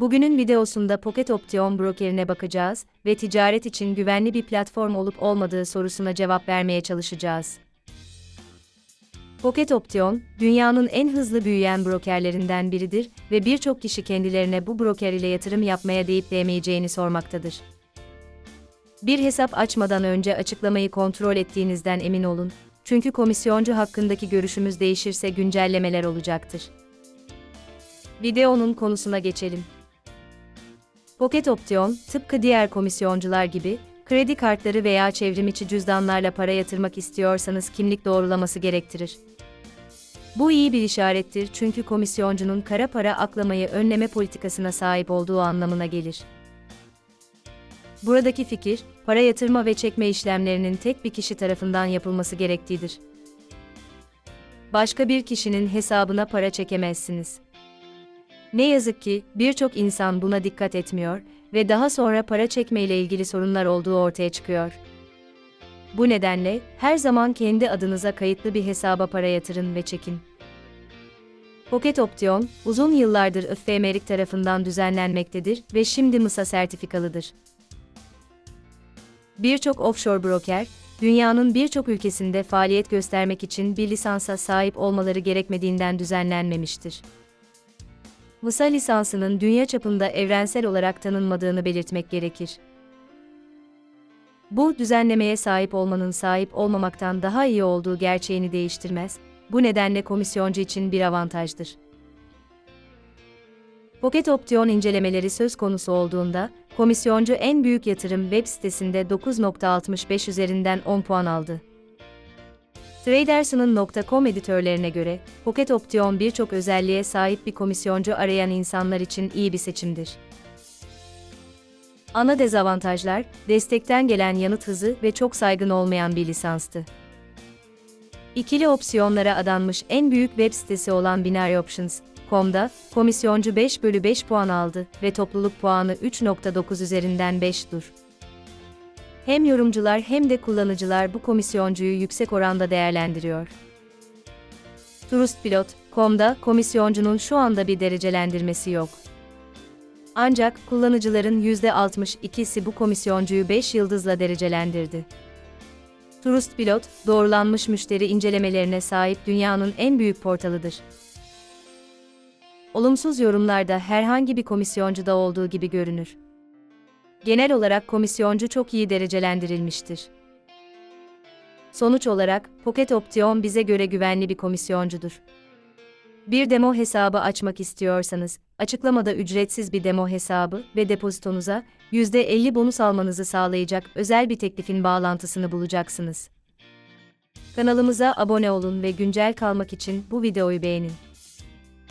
Bugünün videosunda Pocket Option brokerine bakacağız ve ticaret için güvenli bir platform olup olmadığı sorusuna cevap vermeye çalışacağız. Pocket Option, dünyanın en hızlı büyüyen brokerlerinden biridir ve birçok kişi kendilerine bu broker ile yatırım yapmaya deyip değmeyeceğini sormaktadır. Bir hesap açmadan önce açıklamayı kontrol ettiğinizden emin olun, çünkü komisyoncu hakkındaki görüşümüz değişirse güncellemeler olacaktır. Videonun konusuna geçelim. Pocket Option, tıpkı diğer komisyoncular gibi, kredi kartları veya çevrimiçi cüzdanlarla para yatırmak istiyorsanız kimlik doğrulaması gerektirir. Bu iyi bir işarettir çünkü komisyoncunun kara para aklamayı önleme politikasına sahip olduğu anlamına gelir. Buradaki fikir, para yatırma ve çekme işlemlerinin tek bir kişi tarafından yapılması gerektiğidir. Başka bir kişinin hesabına para çekemezsiniz. Ne yazık ki birçok insan buna dikkat etmiyor ve daha sonra para çekme ile ilgili sorunlar olduğu ortaya çıkıyor. Bu nedenle her zaman kendi adınıza kayıtlı bir hesaba para yatırın ve çekin. Pocket Option, uzun yıllardır IFMERIK tarafından düzenlenmektedir ve şimdi MISA sertifikalıdır. Birçok offshore broker, dünyanın birçok ülkesinde faaliyet göstermek için bir lisansa sahip olmaları gerekmediğinden düzenlenmemiştir. MISA lisansının dünya çapında evrensel olarak tanınmadığını belirtmek gerekir. Bu, düzenlemeye sahip olmanın sahip olmamaktan daha iyi olduğu gerçeğini değiştirmez, bu nedenle komisyoncu için bir avantajdır. Pocket Option incelemeleri söz konusu olduğunda, komisyoncu en büyük yatırım web sitesinde 9.65 üzerinden 10 puan aldı. Traders'ın.com editörlerine göre, Pocket Option birçok özelliğe sahip bir komisyoncu arayan insanlar için iyi bir seçimdir. Ana dezavantajlar, destekten gelen yanıt hızı ve çok saygın olmayan bir lisanstı. İkili opsiyonlara adanmış en büyük web sitesi olan Binary Options.com'da komisyoncu 5 bölü 5 puan aldı ve topluluk puanı 3.9 üzerinden 5'dur. Hem yorumcular hem de kullanıcılar bu komisyoncuyu yüksek oranda değerlendiriyor. Trustpilot.com'da komisyoncunun şu anda bir derecelendirmesi yok. Ancak kullanıcıların %62'si bu komisyoncuyu 5 yıldızla derecelendirdi. Trustpilot, doğrulanmış müşteri incelemelerine sahip dünyanın en büyük portalıdır. Olumsuz yorumlarda herhangi bir komisyoncuda olduğu gibi görünür. Genel olarak komisyoncu çok iyi derecelendirilmiştir. Sonuç olarak, Pocket Option bize göre güvenli bir komisyoncudur. Bir demo hesabı açmak istiyorsanız, açıklamada ücretsiz bir demo hesabı ve depozitonuza %50 bonus almanızı sağlayacak özel bir teklifin bağlantısını bulacaksınız. Kanalımıza abone olun ve güncel kalmak için bu videoyu beğenin.